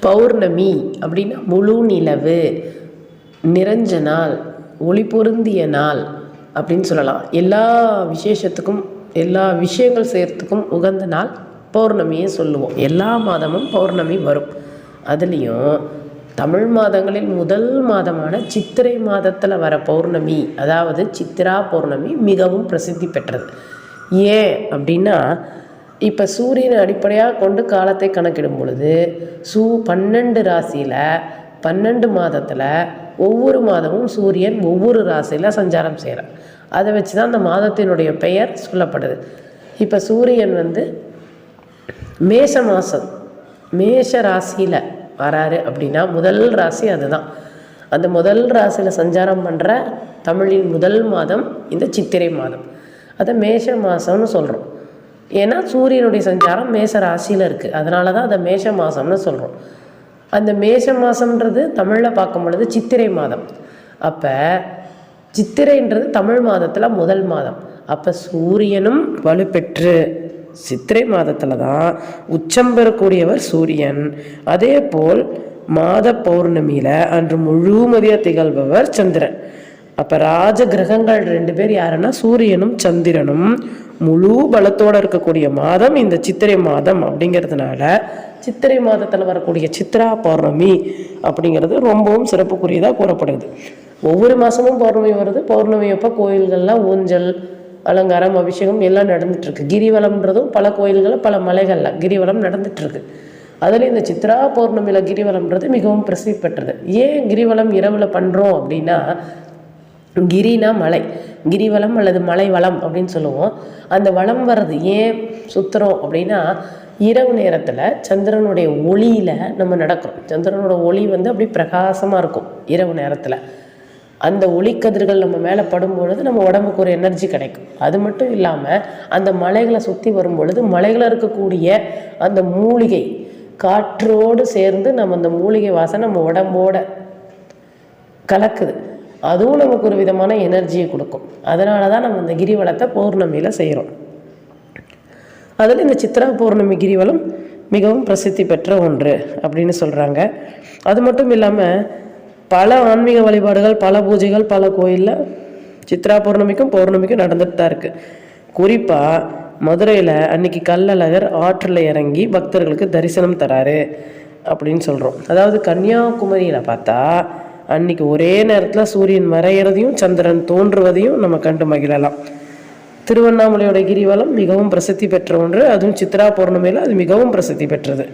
பௌர்ணமி அப்படின்னா முழு நிலவு நிறைஞ்ச நாள் ஒளி பொருந்திய நாள் அப்படின்னு சொல்லலாம். எல்லா விசேஷத்துக்கும் எல்லா விஷயங்கள் செய்கிறதுக்கும் உகந்த நாள் பௌர்ணமியே சொல்லுவோம். எல்லா மாதமும் பௌர்ணமி வரும். அதுலேயும் தமிழ் மாதங்களில் முதல் மாதமான சித்திரை மாதத்தில் வர பௌர்ணமி அதாவது சித்திரா பௌர்ணமி மிகவும் பிரசித்தி பெற்றது. ஏன் அப்படின்னா இப்போ சூரியனை அடிப்படையாக கொண்டு காலத்தை கணக்கிடும் பொழுது சூ பன்னெண்டு ராசியில் பன்னெண்டு மாதத்தில் ஒவ்வொரு மாதமும் சூரியன் ஒவ்வொரு ராசியில் சஞ்சாரம் செய்கிறார் அதை வச்சு தான் அந்த மாதத்தினுடைய பெயர் சொல்லப்படுது. இப்போ சூரியன் வந்து மேஷ மாதம் மேஷ ராசியில் வராரு அப்படின்னா முதல் ராசி அதுதான். அந்த முதல் ராசியில் சஞ்சாரம் பண்ணுற தமிழின் முதல் மாதம் இந்த சித்திரை மாதம். அதை மேஷ மாதம்னு சொல்கிறோம் ஏன்னா சூரியனுடைய சஞ்சாரம் மேஷ ராசியில் இருக்குது அதனால தான் அதை மேஷ மாதம்னு சொல்கிறோம் அந்த மேஷ மாதம்ன்றது தமிழில் பார்க்கும் பொழுது சித்திரை மாதம். அப்போ சித்திரைன்றது தமிழ் மாதத்தில் முதல் மாதம். அப்போ சூரியனும் வலுப்பெற்று சித்திரை மாதத்தில் தான் உச்சம் பெறக்கூடியவர் சூரியன். அதே போல் மாத பௌர்ணமியில் அன்று முழுமதியாக திகழ்பவர் சந்திரன். அப்போ ராஜ கிரகங்கள் ரெண்டு பேர் யாருன்னா சூரியனும் சந்திரனும். முழு பலத்தோடு இருக்கக்கூடிய மாதம் இந்த சித்திரை மாதம் அப்படிங்கிறதுனால சித்திரை மாதத்தில் வரக்கூடிய சித்ரா பௌர்ணமி அப்படிங்கிறது ரொம்பவும் சிறப்புக்குரியதாக கூறப்படுது. ஒவ்வொரு மாதமும் பௌர்ணமி வருது. பௌர்ணமி அப்போ கோயில்கள்லாம் ஊஞ்சல் அலங்காரம் அபிஷேகம் எல்லாம் நடந்துட்டுருக்கு. கிரிவலம்ன்றதும் பல கோயில்களில் பல மலைகளில் கிரிவலம் நடந்துட்டுருக்கு. அதில் இந்த சித்ரா பௌர்ணமியில் கிரிவலம்ன்றது மிகவும் பிரசித்தி பெற்றது. ஏன் கிரிவலம் இரவில் பண்ணுறோம் அப்படின்னா கிரினா மலை கிரிவலம் அல்லது மலை வளம் அப்படின்னு சொல்லுவோம். அந்த வளம் வர்றது ஏன் சுற்றுறோம் அப்படின்னா இரவு நேரத்தில் சந்திரனுடைய ஒளியில் நம்ம நடக்கிறோம். சந்திரனோட ஒளி வந்து அப்படி பிரகாசமாக இருக்கும் இரவு நேரத்தில். அந்த ஒளிக்கதிர்கள் நம்ம மேலே படும்பொழுது நம்ம உடம்புக்கு ஒரு எனர்ஜி கிடைக்கும். அது மட்டும் இல்லாமல் அந்த மலைகளை சுற்றி வரும்பொழுது மலைகளில் இருக்கக்கூடிய அந்த மூலிகை காற்றோடு சேர்ந்து நம்ம அந்த மூலிகை வாசனை நம்ம உடம்போட கலக்குது. அதுவும் நமக்கு ஒரு விதமான எனர்ஜியை கொடுக்கும். அதனால தான் நம்ம இந்த கிரிவலத்தை பௌர்ணமியில் செய்கிறோம் அதில் இந்த சித்ரா பௌர்ணமி கிரிவலம் மிகவும் பிரசித்தி பெற்ற ஒன்று அப்படின்னு சொல்கிறாங்க அது மட்டும் இல்லாமல் பல ஆன்மீக வழிபாடுகள் பல பூஜைகள் பல கோயிலில் சித்ரா பௌர்ணமிக்கும் பௌர்ணமிக்கும் நடந்துட்டு தான் இருக்குது குறிப்பாக மதுரையில் அன்னைக்கு கல்லழகர் ஆற்றில் இறங்கி பக்தர்களுக்கு தரிசனம் தராரு அப்படின்னு சொல்கிறோம் அதாவது கன்னியாகுமரியில் பார்த்தா அன்னைக்கு ஒரே நேரத்தில் சூரியன் மறையிறதையும் சந்திரன் தோன்றுவதையும் நம்ம கண்டு மகிழலாம். திருவண்ணாமலையோட கிரிவலம் மிகவும் பிரசித்தி பெற்ற ஒன்று. அதுவும் சித்ரா பௌர்ணமியில் அது மிகவும் பிரசித்தி பெற்றது.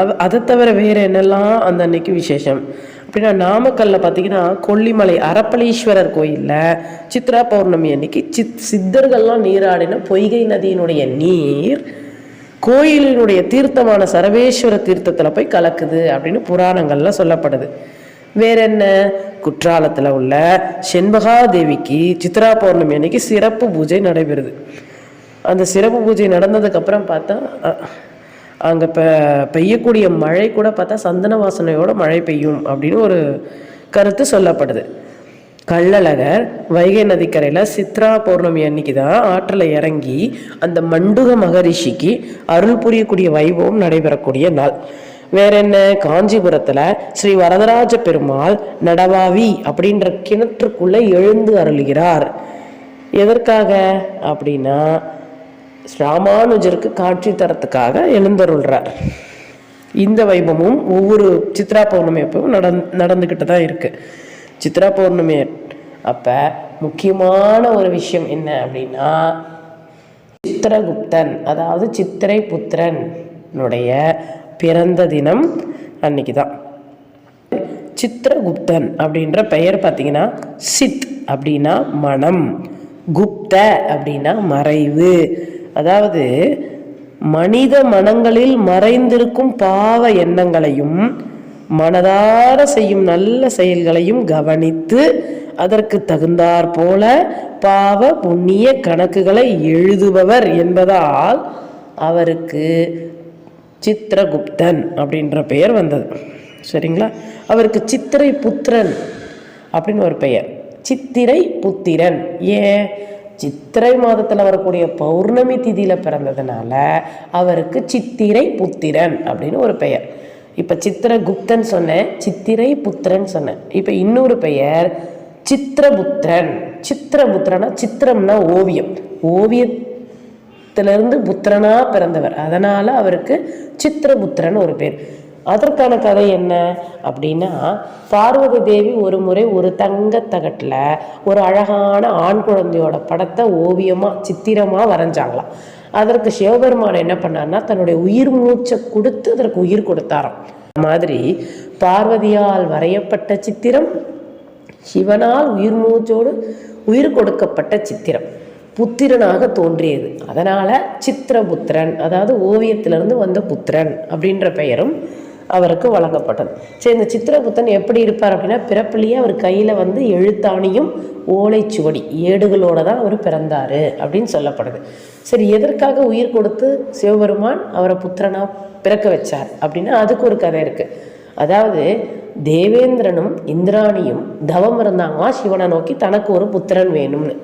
அது அதை தவிர வேறு என்னெல்லாம் அந்த அன்னைக்கு விசேஷம்? அப்படின்னா நாமக்கல்ல பார்த்தீங்கன்னா கொல்லிமலை அரப்பளீஸ்வரர் கோயிலில் சித்ரா பௌர்ணமி அன்னைக்கு சித் சித்தர்கள்லாம் நீராடின பொய்கை நதியினுடைய நீர் கோயிலினுடைய தீர்த்தமான சரவேஸ்வர தீர்த்தத்தில் போய் கலக்குது அப்படின்னு புராணங்கள்ல சொல்லப்படுது. வேற என்ன குற்றாலத்தில் உள்ள செண்பகா தேவிக்கு சித்ரா பௌர்ணமி அன்னைக்கு சிறப்பு பூஜை நடைபெறுது. அந்த சிறப்பு பூஜை நடந்ததுக்கப்புறம் பார்த்தா அ- இப்போ பெய்யக்கூடிய மழை கூட பார்த்தா சந்தன வாசனையோட மழை பெய்யும் அப்படின்னு ஒரு கருத்து சொல்லப்படுது. கள்ளழகர் வைகை நதிக்கரையில் சித்ரா பௌர்ணமி அன்னைக்கு தான் ஆற்றில் இறங்கி அந்த மண்டுக மகரிஷிக்கு அருள் புரியக்கூடிய வைபவம் நடைபெறக்கூடிய நாள். வேற என்ன காஞ்சிபுரத்தில் ஸ்ரீ வரதராஜ பெருமாள் நடவாவி அப்படின்ற கிணற்றுக்குள்ள எழுந்து அருளுகிறார். எதற்காக? அப்படின்னா ராமானுஜருக்கு காட்சி தரத்துக்காக எழுந்தருள்றார். இந்த வைபவமும் ஒவ்வொரு சித்ரா பௌர்ணமி அப்பவும் நடந் நடந்துக்கிட்டு தான் இருக்கு. சித்ரா பௌர்ணமி அப்போ முக்கியமான ஒரு விஷயம் என்ன அப்படின்னா சித்திரகுப்தன் அதாவது சித்திரை புத்திரன். புத்திரனுடைய பிறந்த தினம் அன்னைக்கு தான் சித்திரகுப்தன் அப்படின்ற பெயர் பார்த்தீங்கன்னா சித் அப்படின்னா மனம் குப்த அப்படின்னா மறைவு. அதாவது மனித மனங்களில் மறைந்திருக்கும் பாவ எண்ணங்களையும் மனதார செய்யும் நல்ல செயல்களையும் கவனித்து அதற்கு தகுந்தாற் போல பாவ புண்ணிய கணக்குகளை எழுதுபவர் என்பதால் அவருக்கு சித்திரகுப்தன் அப்படின்ற பெயர் வந்தது. சரிங்களா? அவருக்கு சித்திரை புத்திரன் அப்படின்னு ஒரு பெயர். சித்திரை புத்திரன். ஏன்? சித்திரை மாதத்தில் வரக்கூடிய பௌர்ணமி திதியில் பிறந்ததுனால அவருக்கு சித்திரை புத்திரன் அப்படின்னு ஒரு பெயர். இப்போ சித்திரகுப்தன் சொன்னேன் சித்திரை புத்திரன் சொன்னேன். இப்போ இன்னொரு பெயர் சித்திரபுத்திரன். சித்திரபுத்திரனா சித்திரம்னா ஓவியம். ஓவிய ஓவியத்திலிருந்து புத்திரனா பிறந்தவர். அதனால் அவருக்கு சித்திரபுத்திரன் ஒரு பேர். அதற்கான கதை என்ன? அப்படின்னா பார்வதி தேவி ஒரு முறை ஒரு தங்கத்தகட்டில் ஒரு அழகான ஆண் குழந்தையோட படத்தை ஓவியமாக சித்திரமாக வரைஞ்சாங்களாம். அதற்கு சிவபெருமான் என்ன பண்ணார்னா தன்னுடைய உயிர் மூச்சை கொடுத்து அதற்கு உயிர் கொடுத்தாராம். மாதிரி பார்வதியால் வரையப்பட்ட சித்திரம் சிவனால் உயிர் மூச்சோடு உயிர் கொடுக்கப்பட்ட சித்திரம். புத்திரனாக தோன்றியது. அதனால் சித்திரபுத்திரன் அதாவது ஓவியத்திலிருந்து வந்த புத்திரன் அப்படின்ற பெயரும் அவருக்கு வழங்கப்பட்டது. சரி இந்த சித்திரபுத்தன் எப்படி இருப்பார் அப்படின்னா பிறப்பிலேயே அவர் கையில் வந்து எழுத்தாணியும் ஓலைச்சுவடி ஏடுகளோட தான் அவர் பிறந்தார் அப்படின்னு சொல்லப்படுது. சரி எதற்காக உயிர் கொடுத்து சிவபெருமான் அவரை புத்திரனாக பிறக்க வச்சார் அப்படின்னா அதுக்கு ஒரு கதை இருக்குது அதாவது தேவேந்திரனும் இந்திராணியும் தவம் இருந்தாங்களாம் சிவனை நோக்கி தனக்கு ஒரு புத்திரன் வேணும்னு.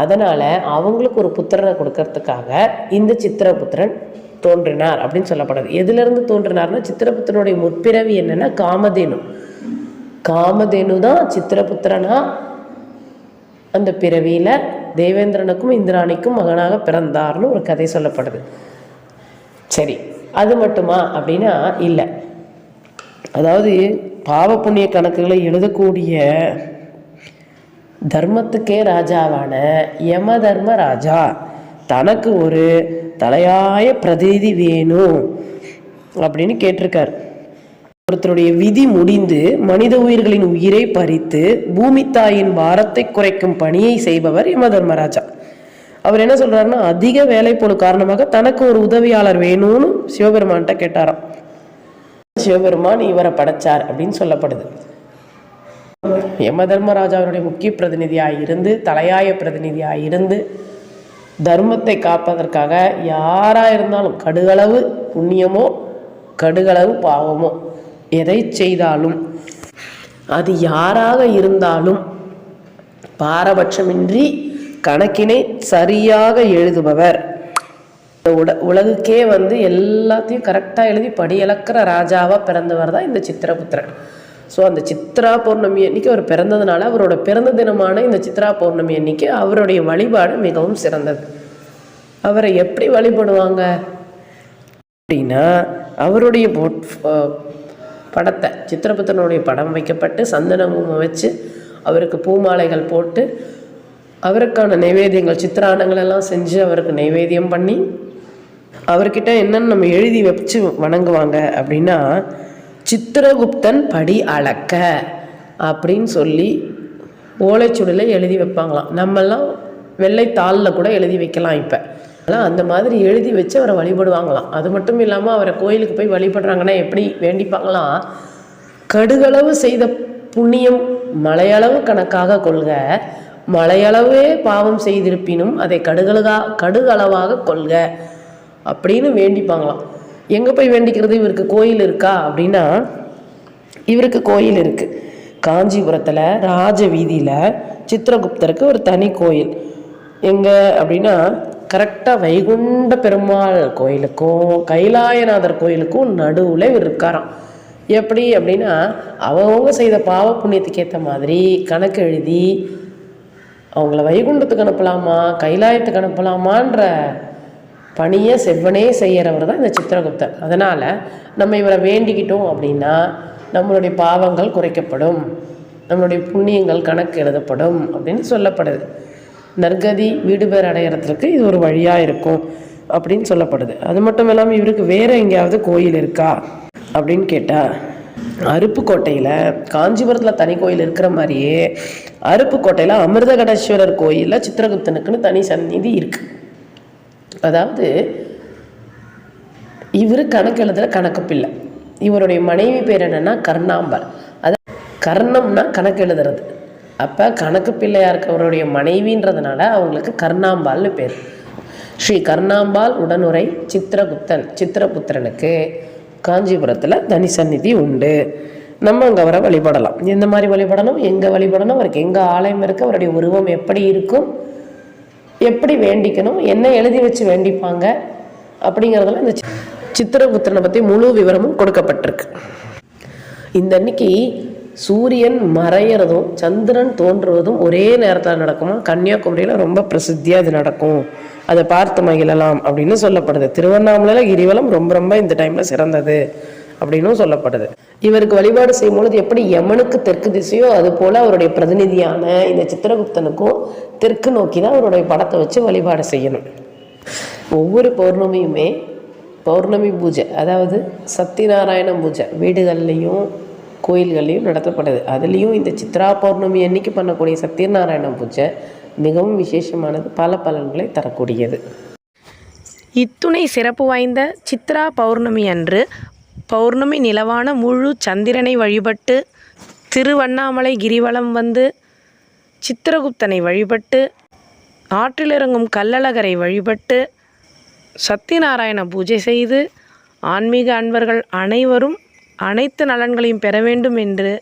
அதனால் அவங்களுக்கு ஒரு புத்திரனை கொடுக்கறதுக்காக இந்த சித்திரபுத்திரன் தோன்றினார் அப்படின்னு சொல்லப்படுது. எதுலேருந்து தோன்றினார்னா சித்திரபுத்திரனுடைய முற்பிறவி என்னென்னா காமதேனு. காமதேனு தான் சித்திரபுத்திரனா அந்த பிறவியில் தேவேந்திரனுக்கும் இந்திராணிக்கும் மகனாக பிறந்தார்னு ஒரு கதை சொல்லப்படுது. சரி அது மட்டுமா அப்படின்னா இல்லை. அதாவது பாவ புண்ணிய கணக்குகளை எழுதக்கூடிய தர்மத்துக்கே ராஜாவான யம தர்ம ராஜா. தனக்கு ஒரு தலையாய பிரதிநிதி வேணும் அப்படின்னு கேட்டிருக்கார். ஒருத்தருடைய விதி முடிந்து மனித உயிர்களின் உயிரை பறித்து பூமி தாயின் பாரத்தை குறைக்கும் பணியை செய்பவர் யம தர்மராஜா அவர் என்ன சொல்றாருன்னா அதிக வேலை வேலைப்பொழு காரணமாக தனக்கு ஒரு உதவியாளர் வேணும்னு சிவபெருமான்கிட்ட கேட்டாராம். சிவபெருமான் இவரை படைச்சார் அப்படின்னு சொல்லப்படுது. யம தர்மராஜாவினுடைய முக்கிய பிரதிநிதியாக இருந்து தலையாய பிரதிநிதியாக இருந்து தர்மத்தை காப்பதற்காக யாராக இருந்தாலும் கடுகளவு புண்ணியமோ கடுகளவு பாவமோ எதை செய்தாலும் அது யாராக இருந்தாலும் பாரபட்சமின்றி கணக்கினை சரியாக எழுதுபவர். உட உலகுக்கே வந்து எல்லாத்தையும் கரெக்டாக எழுதி படியளக்கிற ராஜாவாக பிறந்தவர் தான் இந்த சித்திரபுத்திரன். ஸோ அந்த சித்ரா பௌர்ணமி அன்னைக்கு அவர் பிறந்ததுனால அவரோட பிறந்த தினமான இந்த சித்ரா பௌர்ணமி அன்னைக்கு அவருடைய வழிபாடு மிகவும் சிறந்தது. அவரை எப்படி வழிபடுவாங்க? அப்படின்னா அவருடைய படத்தை சித்திரபுத்தனுடைய படம் வைக்கப்பட்டு சந்தனமும் வச்சு அவருக்கு பூமாலைகள் போட்டு அவருக்கான நைவேத்தியங்கள் சித்திரானங்கள் எல்லாம் செஞ்சு அவருக்கு நைவேத்தியம் பண்ணி அவர்கிட்ட என்னென்னு நம்ம எழுதி வச்சு வணங்குவாங்க அப்படின்னா சித்திரகுப்தன் படி அளக்க அப்படின்னு சொல்லி ஓலைச்சுவடியில் எழுதி வைப்பாங்களாம். நம்மெல்லாம் வெள்ளை தாளில் கூட எழுதி வைக்கலாம் இப்போ. ஆனால் அந்த மாதிரி எழுதி வச்சு அவரை வழிபடுவாங்களாம். அது மட்டும் இல்லாமல் அவரை கோயிலுக்கு போய் வழிபடுறாங்கன்னா எப்படி வேண்டிப்பாங்களாம்? கடுகளவு செய்த புண்ணியம் மலையளவு கணக்காக கொள்க. மலையளவே பாவம் செய்திருப்பினும் அதை கடுகளகா கடுகளவாக கொள்க அப்படின்னு வேண்டிப்பாங்களாம். எங்கே போய் வேண்டிக்கிறது? இவருக்கு கோயில் இருக்கா? அப்படின்னா இவருக்கு கோயில் இருக்குது காஞ்சிபுரத்தில் ராஜ வீதியில் சித்திரகுப்தருக்கு ஒரு தனி கோயில். எங்கே அப்படின்னா கரெக்டாக வைகுண்ட பெருமாள் கோயிலுக்கும் கைலாயநாதர் கோயிலுக்கும் நடுவில் இவர் இருக்காராம். எப்படி அப்படின்னா அவங்கவுங்க செய்த பாவ புண்ணியத்துக்கு ஏற்ற மாதிரி கணக்கு எழுதி அவங்கள வைகுண்டத்துக்கு அனுப்பலாமா கைலாயத்துக்கு அனுப்பலாமான்ற பணியை செவ்வனே செய்கிறவர் தான் இந்த சித்திரகுப்தர். அதனால் நம்ம இவரை வேண்டிக்கிட்டோம் அப்படின்னா நம்மளுடைய பாவங்கள் குறைக்கப்படும். நம்மளுடைய புண்ணியங்கள் கணக்கு எழுதப்படும் அப்படின்னு சொல்லப்படுது. நற்கதி வீடு பேர் அடையிறதுக்கு இது ஒரு வழியாக இருக்கும் அப்படின்னு சொல்லப்படுது. அது மட்டும் இல்லாமல் இவருக்கு வேறு எங்கேயாவது கோயில் இருக்கா அப்படின்னு கேட்டால் அருப்புக்கோட்டையில் காஞ்சிபுரத்தில் தனி கோயில் இருக்கிற மாதிரியே அருப்புக்கோட்டையில் அமிர்தகடேஸ்வரர் கோயிலில் சித்திரகுப்தனுக்குன்னு தனி சந்நிதி இருக்குது அதாவது இவர் கணக்கு எழுதுகிற கணக்கு பிள்ளை. இவருடைய மனைவி பேர் என்னன்னா கர்ணாம்பாள் அது கர்ணம்னா கணக்கு எழுதுறது. அப்போ கணக்கு பிள்ளையா இருக்கவருடைய மனைவின்றதுனால அவங்களுக்கு கர்ணாம்பாள்னு பேர். ஸ்ரீ கர்ணாம்பாள் உடனுரை சித்திரகுப்தன் சித்திரபுத்திரனுக்கு காஞ்சிபுரத்தில் தனி சந்நிதி உண்டு. நம்ம அங்கே அவரை வழிபடலாம். எந்த மாதிரி வழிபடணும்? எங்கே வழிபடணும்? அவருக்கு எங்கே ஆலயம் இருக்குது அவருடைய உருவம் எப்படி இருக்கும்? எப்படி வேண்டிக்கணும் என்ன எழுதி வச்சு வேண்டிப்பாங்க அப்படிங்கிறதெல்லாம் இந்த சித்திரபுத்திரனை பற்றி முழு விவரமும் கொடுக்கப்பட்டிருக்கு. இந்த அன்னைக்கு சூரியன் மறையிறதும் சந்திரன் தோன்றுவதும் ஒரே நேரத்தில் நடக்குமா? கன்னியாகுமரியில் ரொம்ப பிரசித்தியாக இது நடக்கும். அதை பார்த்து மகிழலாம் அப்படின்னு சொல்லப்படுது. திருவண்ணாமலையில் கிரிவலம் ரொம்ப ரொம்ப இந்த டைமில் சிறந்தது. அப்படின்னும் சொல்லப்படுது இவருக்கு வழிபாடு செய்யும் பொழுது எப்படி யமனுக்கு தெற்கு திசையோ அது போல அவருடைய பிரதிநிதியான இந்த சித்திரகுப்தனுக்கும் தெற்கு நோக்கி தான் அவருடைய படத்தை வச்சு வழிபாடு செய்யணும். ஒவ்வொரு பௌர்ணமியுமே பௌர்ணமி பூஜை அதாவது சத்தியநாராயண பூஜை வீடுகள்லையும் கோயில்கள்லையும் நடத்தப்படுது. அதுலேயும் இந்த சித்ரா பௌர்ணமி அன்னைக்கு பண்ணக்கூடிய சத்தியநாராயண பூஜை மிகவும் விசேஷமானது பல பலன்களை தரக்கூடியது. இத்துணை சிறப்பு வாய்ந்த சித்ரா பௌர்ணமி அன்று பௌர்ணமி நிலவான முழு சந்திரனை வழிபட்டு திருவண்ணாமலை கிரிவலம் வந்து சித்திரகுப்தனை வழிபட்டு ஆற்றிலிறங்கும் கல்லழகரை வழிபட்டு சத்தியநாராயண பூஜை செய்து ஆன்மீக அன்பர்கள் அனைவரும் அனைத்து நலன்களையும் பெற வேண்டும் என்று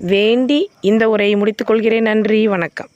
வேண்டி இந்த உரையை முடித்துக்கொள்கிறேன் நன்றி வணக்கம்.